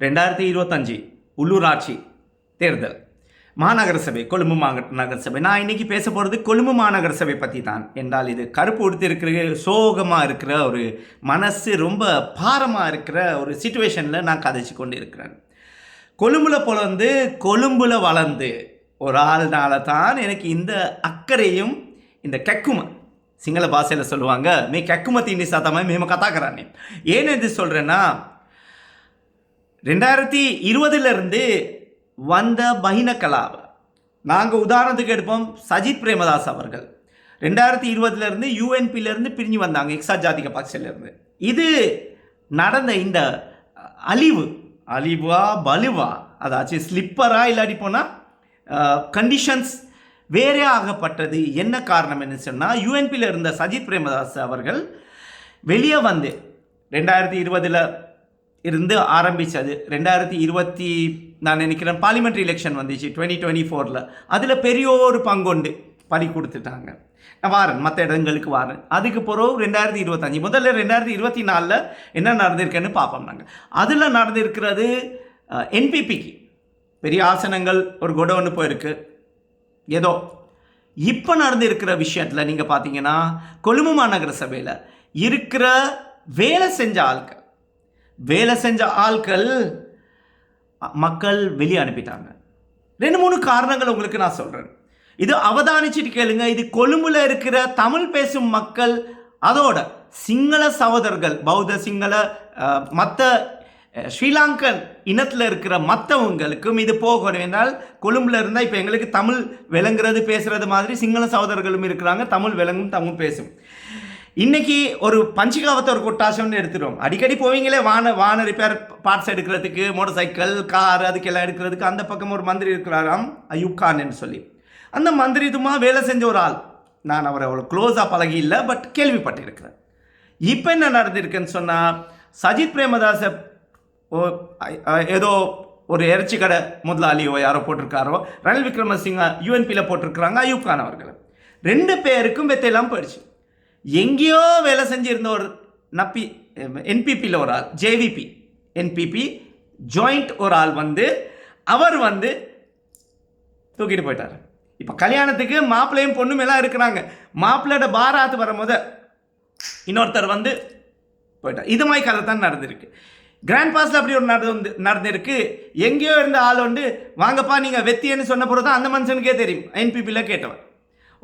ரெண்டாயிரத்தி இருபத்தஞ்சு உள்ளூராட்சி தேர்தல். மாநகர சபை கொழும்பு மாநகர சபை. நான் இன்னைக்கு பேச போகிறது கொழும்பு மாநகர சபை பற்றி தான் என்றால் இது கருப்பு உடுத்து இருக்கிற சோகமாக இருக்கிற ஒரு மனசு ரொம்ப பாரமாக இருக்கிற ஒரு சுச்சுவேஷனில் நான் கதைச்சு கொண்டு இருக்கிறேன் கொழும்புல பிறந்து கொழும்புல வளர்ந்து ஒரு ஆள்னால தான் எனக்கு இந்த அக்கறையும் இந்த கெக்கும சிங்கள பாஷையில் சொல்லுவாங்க மே கெக்கும தீண்டி சாத்தாம மேம கத்தாக்குறானே. ஏன் எது சொல்கிறேன்னா ரெண்டாயிரத்தி இருபதுலேருந்து வந்த பஹின கலாவ நாங்கள் உதாரணத்துக்கு எடுப்போம் சஜித் பிரேமதாஸ் அவர்கள். ரெண்டாயிரத்தி இருபதுலேருந்து யூஎன்பிலேருந்து பிரிஞ்சு வந்தாங்க எக்ஸா ஜாதிக பக்ஷலேருந்து இது நடந்த இந்த அழிவு அழிவா பலுவா அதாச்சு ஸ்லிப்பராக இல்லாட்டி போனால் கண்டிஷன்ஸ் வேறே ஆகப்பட்டது. என்ன காரணம் என்ன சொன்னால் யூஎன்பியில் இருந்த சஜித் பிரேமதாஸ் அவர்கள் வெளியே வந்து ரெண்டாயிரத்தி இருபதில் இருந்து ஆரம்பித்தது ரெண்டாயிரத்தி இருபத்தி நான் நினைக்கிறேன் பார்லிமெண்ட்ரி எலெக்ஷன் வந்துச்சு டுவெண்ட்டி டுவெண்ட்டி ஃபோரில் அதில் பெரிய ஒரு பங்குண்டு பறி கொடுத்துட்டாங்க. நான் வாரேன் மற்ற இடங்களுக்கு வாரேன். அதுக்கு பிறகு ரெண்டாயிரத்தி இருபத்தஞ்சி முதல்ல ரெண்டாயிரத்தி இருபத்தி நாலில் என்ன நடந்திருக்குன்னு பார்ப்போம் நாங்கள் அதில் நடந்திருக்கிறது என்பிபிக்கு பெரிய ஆசனங்கள் ஒரு குடோன்னு போயிருக்கு. ஏதோ. இப்போ நடந்திருக்கிற விஷயத்தில் நீங்கள் பார்த்தீங்கன்னா கொழும்பு மாநகர சபையில் இருக்கிற வேலை செஞ்ச ஆட்கள் வேலை செஞ்ச ஆட்கள் மக்கள் வெளியே அனுப்பிட்டாங்க. ரெண்டு மூணு காரணங்கள் உங்களுக்கு நான் சொல்கிறேன் இது அவதானிச்சுட்டு கேளுங்க. இது கொழும்புல இருக்கிற தமிழ் பேசும் மக்கள் அதோட சிங்கள சகோதரர்கள் பௌத்த சிங்கள மற்ற ஸ்ரீலங்கன் இனத்தில் இருக்கிற மற்றவங்களுக்கும் இது போகணும். என்றால் கொழும்புல இருந்தால் இப்போ எங்களுக்கு தமிழ் விளங்குறது பேசுறது மாதிரி சிங்கள சகோதரர்களும் இருக்கிறாங்க. தமிழ் விளங்கும் தமிழ் பேசும். இன்னைக்கு ஒரு பஞ்சிகாவத்தை ஒரு கொட்டாசம்னு எடுத்துருவோம் அடிக்கடி போவீங்களே வான வான ரிப்பேர் பார்ட்ஸ் எடுக்கிறதுக்கு மோட்டர் சைக்கிள் கார் அதுக்கெல்லாம் எடுக்கிறதுக்கு அந்த பக்கம் ஒரு மந்திரி இருக்கிறாராம் அயூப் கான்னு சொல்லி. அந்த மந்திரி இதுமா வேலை செஞ்ச ஒரு ஆள். நான் அவரை அவ்வளோ க்ளோஸாக பழகி இல்லை பட் கேள்விப்பட்டிருக்கிறேன். இப்போ என்ன நடந்திருக்குன்னு சொன்னால் சஜித் பிரேமதாச ஏதோ ஒரு இறைச்சி கடை முதலாளியோ யாரோ போட்டிருக்காரோ ரணில் விக்ரமசிங்க யூஎன்பியில் போட்டிருக்கிறாங்க அயூப் கான் அவர்கள். ரெண்டு பேருக்கும் வெத்தையெல்லாம் போயிடுச்சு. எங்கேயோ வேலை செஞ்சிருந்த ஒரு நப்பி என்பிபியில் ஒரு ஆள் ஜேவிபி என்பிபி ஜாயிண்ட் ஒரு ஆள் வந்து அவர் வந்து தூக்கிட்டு போயிட்டார். இப்போ கல்யாணத்துக்கு மாப்பிள்ளையும் பொண்ணும் எல்லாம் இருக்கிறாங்க. மாப்பிள்ளையோட பாராத்து வரும்போது இன்னொருத்தர் வந்து போயிட்டார். இது மாதிரி கதை தான் நடந்திருக்கு. கிராண்ட் பாஸில் அப்படி ஒரு நடந்து நடந்திருக்கு. எங்கேயோ இருந்த ஆள் வந்து வாங்கப்பா நீங்கள் வெத்தியன்னு சொன்ன பிறகு தான் அந்த மனுஷனுக்கே தெரியும். என்பிபியில் கேட்டவர்.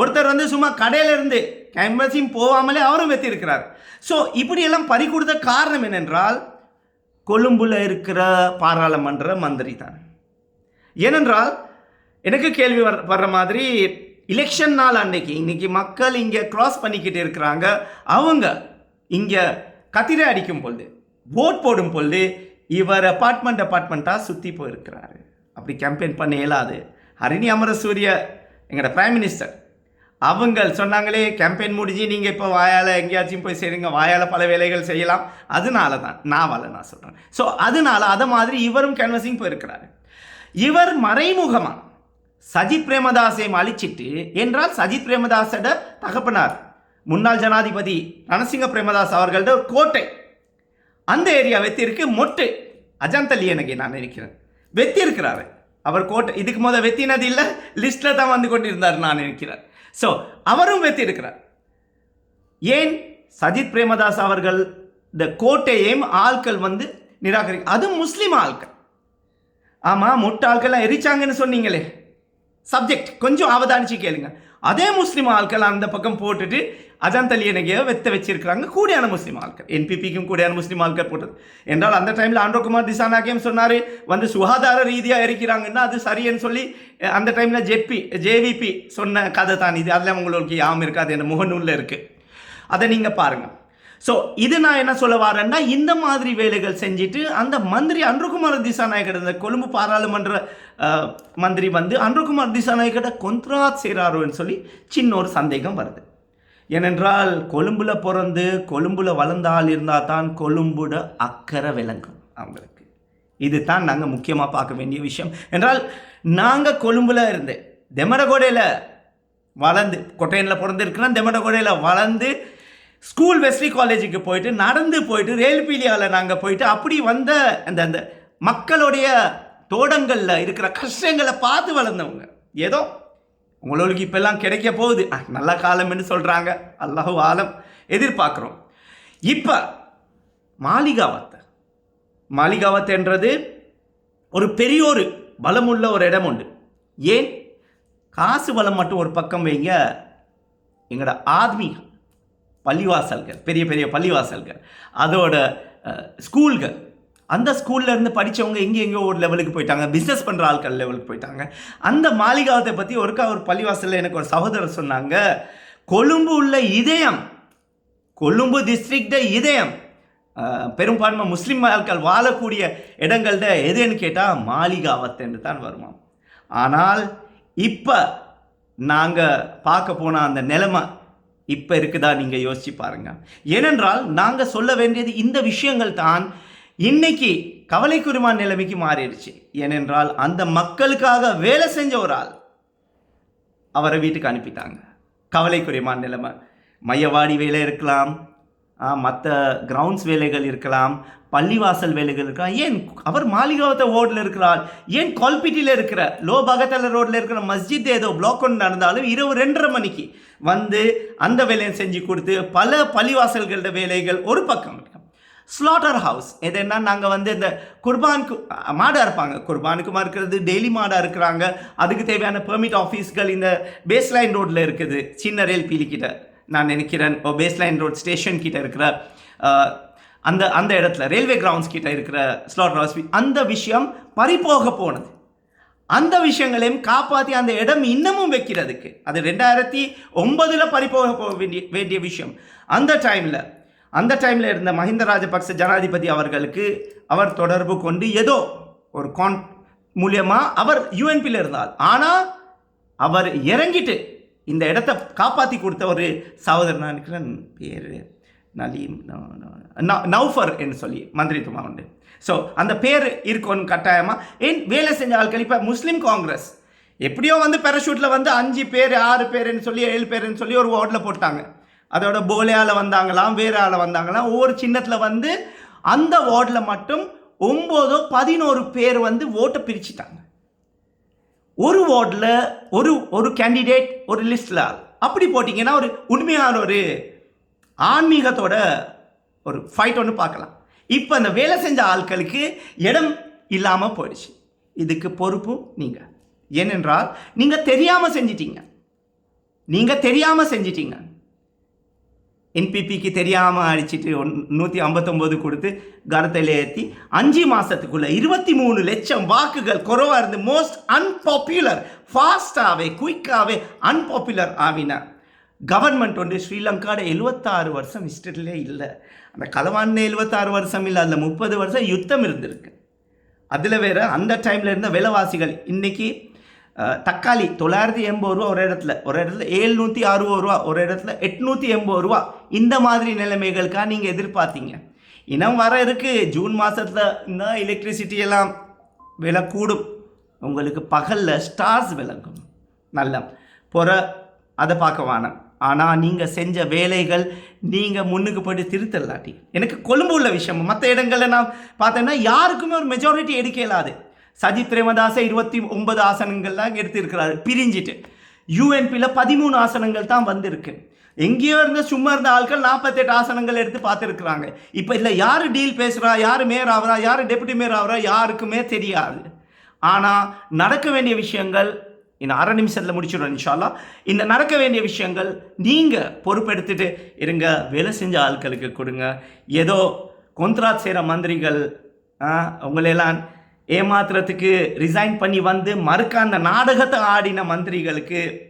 ஒருத்தர் வந்து சும்மா கடையிலிருந்து கேம்பஸையும் போகாமலே அவரும் வெத்திருக்கிறார் ஸோ இப்படியெல்லாம் பறி கொடுத்த காரணம் என்னென்றால் கொழும்புல இருக்கிற பாராளுமன்ற மந்திரி தான். ஏனென்றால் எனக்கு கேள்வி வர் வர்ற மாதிரி எலெக்ஷன் நாள் அன்னைக்கு இன்னைக்கு மக்கள் இங்கே க்ராஸ் பண்ணிக்கிட்டு இருக்கிறாங்க. அவங்க இங்கே கத்திரை அடிக்கும் பொழுது ஓட் போடும் பொழுது இவர் அப்பார்ட்மெண்ட் அப்பார்ட்மெண்ட்டாக சுற்றி போயிருக்கிறாரு. அப்படி கேம்பெயின் பண்ண இயலாது. ஹரிணி அமரசூரிய எங்களோட பிரைம் மினிஸ்டர் அவங்க சொன்னாங்களே கேம்பெயின் முடிஞ்சு நீங்கள் இப்போ வாயால் எங்கேயாச்சும் போய் சேருங்க வாயால் பல வேலைகள் செய்யலாம். அதனால தான் நான் வாழ நான் சொல்கிறேன் ஸோ அதனால அதை மாதிரி இவரும் கேன்வசிங் போயிருக்கிறாரு. இவர் மறைமுகமாக சஜித் பிரேமதாஸையும் அழிச்சிட்டு என்றால் சஜித் பிரேமதாஸோட தகப்பனார் முன்னாள் ஜனாதிபதி ரணசிங்க பிரேமதாஸ் அவர்களோட ஒரு கோட்டை. அந்த ஏரியா வெத்திருக்கு மொட்டு. அஜந்தலி எனக்கு நான் நினைக்கிறேன். வெத்தி இருக்கிறாரு அவர் கோட்டை இதுக்கு முதல் வெத்தினது இல்லை லிஸ்ட்டில் தான் வந்து கொண்டிருந்தார் நான் நினைக்கிறேன். ஸோ அவரும் வெத்திருக்கிறார் ஏன்? சஜித் பிரேமதாஸ் அவர்கள் இந்த கோட்டையையும் ஆட்கள் வந்து நிராகரி அது முஸ்லீம் ஆட்கள் ஆமாம் மொட்டை ஆட்கள்லாம் எரிச்சாங்கன்னு சொன்னீங்களே. சப்ஜெக்ட் கொஞ்சம் அவதானிச்சு கேளுங்க. அதே முஸ்லீம் ஆட்கள் அந்த பக்கம் போட்டுட்டு அஜான் தலியனகையை வெத்த வச்சிருக்கிறாங்க. கூடியான முஸ்லீம் ஆள்கள். என்பிபிக்கும் கூடியான முஸ்லீம் ஆள்கள் போட்டது. என்றால் அந்த டைமில் ஆண்ட்ரோகுமார் திசாநாயகம் சொன்னார் வந்து சுகாதார ரீதியாக இருக்கிறாங்கன்னா அது சரின்னு சொல்லி அந்த டைமில் ஜெப்பி ஜேவிபி சொன்ன கதை தான் இது. அதில் உங்களுக்கு யாம் இருக்காது என் முகநூலில் இருக்குது அதை நீங்கள் பாருங்கள் ஸோ இது நான் என்ன சொல்ல வரேன்னா இந்த மாதிரி வேலைகள் செஞ்சுட்டு அந்த மந்திரி அன்றுகுமார் திசாநாயகர் இந்த கொழும்பு பாராளுமன்ற மந்திரி வந்து அன்றுகுமார் திசாநாயகர்கிட்ட கொந்த்ராத் செய்கிறாரோன்னு சொல்லி சின்ன ஒரு சந்தேகம் வருது. ஏனென்றால் கொழும்புல பிறந்து கொழும்புல வளர்ந்த ஆள் இருந்தால் தான் கொழும்புட அக்கறை விளங்கும் அவங்களுக்கு. இது தான் நாங்கள் முக்கியமாக பார்க்க வேண்டிய விஷயம். என்றால் நாங்கள் கொழும்புல இருந்து தெமரகோடையில் வளர்ந்து கொட்டையனில் பிறந்திருக்கிறோம் தெமரகோடையில் வளர்ந்து ஸ்கூல் வெஸ்லி காலேஜுக்கு போயிட்டு நடந்து போயிட்டு ரயில்பீலியாவில் நாங்கள் போயிட்டு அப்படி வந்த அந்த அந்த மக்களுடைய தோட்டங்களில் இருக்கிற கஷ்டங்களை பார்த்து வளர்ந்தவங்க. ஏதோ உங்களுக்கு இப்பெல்லாம் கிடைக்க போகுது. நல்ல காலம்னு சொல்கிறாங்க அல்லாஹு ஆலம். எதிர்பார்க்குறோம். இப்போ மாளிகாவத்தை மாளிகாவத்தைன்றது ஒரு பெரிய ஒரு பலமுள்ள ஒரு இடம் உண்டு. ஏன்? காசு பலம் மட்டும் ஒரு பக்கம் வைங்க. எங்களோட ஆத்மீகம் பள்ளிவாசல்கள் பெரிய பெரிய பள்ளிவாசல்கள் அதோட ஸ்கூல்கள் அந்த ஸ்கூல்ல இருந்து படிச்சவங்க எங்கே எங்கேயோ ஒரு லெவலுக்கு போயிட்டாங்க. பிஸ்னஸ் பண்ணுற ஆட்கள் லெவலுக்கு போயிட்டாங்க. அந்த மாளிகாவத்தை பற்றி ஒருக்கா ஒரு பள்ளிவாசலில் எனக்கு ஒரு சகோதரர் சொன்னாங்க. கொழும்பு உள்ள இதயம் கொழும்பு டிஸ்ட்ரிக்ட இதயம் பெரும்பான்மை முஸ்லீம் ஆட்கள் வாழக்கூடிய இடங்கள்ட எதுன்னு கேட்டால் மாளிகாவத்துன்னு தான் வருமாம். ஆனால் இப்போ நாங்கள் பார்க்க போன அந்த நிலைமை இப்போ இருக்குதா நீங்கள் யோசிச்சு பாருங்கள் ஏனென்றால் நாங்கள் சொல்ல வேண்டியது இந்த விஷயங்கள் தான் இன்னைக்கு கவலைக்குரிமான நிலைமைக்கு மாறிடுச்சு. ஏனென்றால் அந்த மக்களுக்காக வேலை செஞ்ச ஒரு ஆள் அவரை வீட்டுக்கு அனுப்பிட்டாங்க. கவலைக்குரியமான நிலைமை. மையவாடி வேலை இருக்கலாம் மற்ற கிரவுண்ட்ஸ் வேலைகள் இருக்கலாம் பள்ளிவாசல் வேலைகள் இருக்கலாம். ஏன் அவர் மாளிகாவத்த ஓடில் இருக்கிறார்? ஏன் கொல்பிட்டியில் இருக்கிற லோ பகத்தல ரோட்டில் இருக்கிற மஸ்ஜித் ஏதோ பிளாக் ஒன்று நடந்தாலும் இரவு ரெண்டரை மணிக்கு வந்து அந்த வேலையை செஞ்சு கொடுத்து பல பள்ளிவாசல்களோட வேலைகள் ஒரு பக்கம் ஸ்லாட்டர் ஹவுஸ் எதுனா நாங்கள் வந்து இந்த குர்பானுக்கு மாடாக இருப்பாங்க. குர்பானுக்குமா இருக்கிறது டெய்லி மாடாக இருக்கிறாங்க. அதுக்கு தேவையான பெர்மிட் ஆஃபீஸ்கள் இந்த பேஸ்லைன் ரோட்டில் இருக்குது. சின்ன ரயில் பீலிக்கிட்ட நான் நினைக்கிறேன் பேஸ்லைன் ரோட் ஸ்டேஷன் கிட்ட இருக்கிற அந்த அந்த இடத்துல ரயில்வே கிரவுண்ட்ஸ் கிட்ட இருக்கிற ஸ்லாட்டர் ஹவுஸ் அந்த விஷயம் பறிபோக போனது. அந்த விஷயங்களையும் காப்பாற்றி அந்த இடம் இன்னமும் வைக்கிறதுக்கு. அது ரெண்டாயிரத்தி ஒன்பதில் பறிபோக போக வேண்டிய வேண்டிய விஷயம். அந்த டைமில் அந்த டைமில் இருந்த மஹிந்த ராஜபக்ச ஜனாதிபதி அவர்களுக்கு அவர் தொடர்பு கொண்டு ஏதோ ஒரு கான் மூலியமாக அவர் யூஎன்பியில் இருந்தார். ஆனால் அவர் இறங்கிட்டு இந்த இடத்த காப்பாற்றி கொடுத்த ஒரு சகோதரன் நினைக்கிறேன் பேர் நலீம் ந- நௌஃபர் என்று சொல்லி மந்திரித்துவமா உண்டு. ஸோ அந்த பேர் இருக்கணும் கட்டாயமாக ஏன் வேலை செஞ்ச ஆட்கள் இப்போ முஸ்லீம் காங்கிரஸ் எப்படியோ வந்து பெரஷூட்டில் வந்து அஞ்சு பேர் ஆறு பேருன்னு சொல்லி ஏழு பேருன்னு சொல்லி ஒரு ஓட்டில் போட்டாங்க. அதோட போலையால் வந்தாங்களாம் வேற வந்தாங்களாம். ஒவ்வொரு சின்னத்தில் வந்து அந்த வார்டில் மட்டும் ஒம்போதோ பதினோரு பேர் வந்து ஓட்டை பிரிச்சுட்டாங்க. ஒரு வார்டில் ஒரு ஒரு கேண்டிடேட் ஒரு லிஸ்டில் ஆள். அப்படி போட்டிங்கன்னா ஒரு உண்மையான ஒரு ஆன்மீகத்தோட ஒரு ஃபைட் ஒன்று பார்க்கலாம். இப்போ அந்த வேலை செஞ்ச ஆட்களுக்கு இடம் இல்லாமல் போயிடுச்சு. இதுக்கு பொறுப்பு நீங்கள் ஏனென்றால் நீங்கள் தெரியாமல் செஞ்சிட்டீங்க. நீங்கள் தெரியாமல் செஞ்சிட்டீங்க. என்பிபிக்கு தெரியாமல் அடிச்சிட்டு ஒன் நூற்றி ஐம்பத்தொம்போது கொடுத்து கரத்தில் ஏற்றி அஞ்சு மாதத்துக்குள்ளே இருபத்தி மூணு லட்சம் வாக்குகள் குறைவாக இருந்து மோஸ்ட் அன்பாப்புலர் ஃபாஸ்டாகவே குயிக்காகவே அன்பாப்புலர் ஆவினார் கவர்மெண்ட் வந்து ஸ்ரீலங்காட எழுபத்தாறு வருஷம் ஹிஸ்டரியிலே இல்லை. அந்த களவாண்ட எழுபத்தாறு வருஷம் இல்லை அதில் முப்பது வருஷம் யுத்தம் இருந்திருக்கு. அதில் வேறு அந்த டைமில் இருந்த விலைவாசிகள் இன்றைக்கி தக்காளி தொள்ளாயிரத்தி எண்பது ரூபா ஒரு இடத்துல ஒரு இடத்துல ஏழ்நூற்றி அறுபது ரூபா ஒரு இடத்துல எட்நூற்றி எண்பது ரூபா. இந்த மாதிரி நிலைமைகளுக்காக நீங்கள் எதிர்பார்த்தீங்க? இனம் வர இருக்குது ஜூன் மாதத்தில் இந்த எலக்ட்ரிசிட்டி எல்லாம் விலை கூடும். உங்களுக்கு பகலில் ஸ்டார்ஸ் விளங்கும். நல்ல புற அதை பார்க்க வேணாம். ஆனால் நீங்கள் செஞ்ச வேலைகள் நீங்கள் முன்னுக்கு போயிட்டு திருத்தலாட்டி. எனக்கு கொழும்பு உள்ள விஷயம். மற்ற இடங்களில் நான் பார்த்தேன்னா யாருக்குமே ஒரு மெஜாரிட்டி எடுக்க இயலாது சஜித் பிரேமதாசை இருபத்தி ஒன்பது ஆசனங்கள் தான் எடுத்திருக்கிறாரு. பிரிஞ்சிட்டு. யூஎன்பியில் பதிமூணு ஆசனங்கள் தான் வந்திருக்கு. எங்கேயோ இருந்த சும்மா இருந்த ஆட்கள் நாற்பத்தெட்டு ஆசனங்கள் எடுத்து பார்த்துருக்குறாங்க. இப்போ இதில் யார் டீல் பேசுகிறா யார் மேயர் ஆகுறா யார் டெபுட்டி மேயர் ஆகுறா யாருக்குமே தெரியாது. ஆனால் நடக்க வேண்டிய விஷயங்கள் இன்னும் அரை நிமிஷத்தில் முடிச்சிடுறோம் இன்ஷால்லா இந்த நடக்க வேண்டிய விஷயங்கள் நீங்கள் பொறுப்பெடுத்துட்டு இருங்க. வேலை செஞ்ச ஆட்களுக்கு கொடுங்க. ஏதோ கொந்த்ராத் செய்கிற மந்திரிகள் ஆ, உங்களையெல்லாம் ஏமாத்துறதுக்கு ரிசைன் பண்ணி வந்து மறுக்க அந்த நாடகத்தை ஆடின மந்திரிகளுக்கு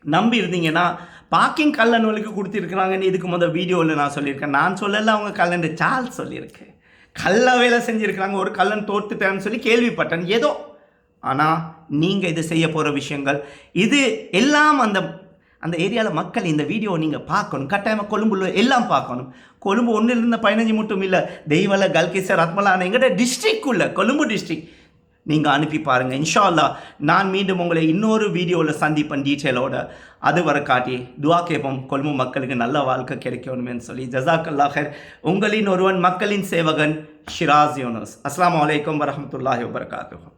நம்பி இருந்தீங்கன்னா பார்க்கிங் கல்லனுக்கு கொடுத்துருக்குறாங்கன்னு இதுக்கு முதல் வீடியோவில் நான் சொல்லியிருக்கேன். நான் சொல்லல அவங்க கல்லண்டு சால் சொல்லியிருக்கேன் கல்ல வேலை செஞ்சுருக்கிறாங்க ஒரு கல்லன் தோத்துட்டேன்னு சொல்லி கேள்விப்பட்டேன். ஏதோ. ஆனால் நீங்கள் இது செய்ய போகிற விஷயங்கள் இது எல்லாம் அந்த அந்த ஏரியாவில் மக்கள் இந்த வீடியோ நீங்கள் பார்க்கணும். கட்டாயமாக கொழும்புல எல்லாம் பார்க்கணும். கொழும்பு ஒன்றில் இருந்த பதினஞ்சு மட்டும் இல்லை. தெய்வல கல்கேசர் ரத்மலான எங்கள்கிட்ட டிஸ்ட்ரிக்குள்ளே கொழும்பு டிஸ்ட்ரிக்ட் நீங்கள் அனுப்பி பாருங்கள் இன்ஷா அல்லாஹ் நான் மீண்டும் உங்களை இன்னொரு வீடியோவில் சந்திப்பேன் டீட்டெயிலோட அது வர காட்டி துவா கேட்போம். கொழும்பு மக்களுக்கு நல்ல வாழ்க்கை கிடைக்கணுமேன்னு சொல்லி. ஜசாக்கல்லாஹர் உங்களின் ஒருவன் மக்களின் சேவகன் ஷிராஸ் யூனஸ். அஸ்லாம் வலைக்கம் வரமத்துல்லாஹி வபரகாத்துஹு.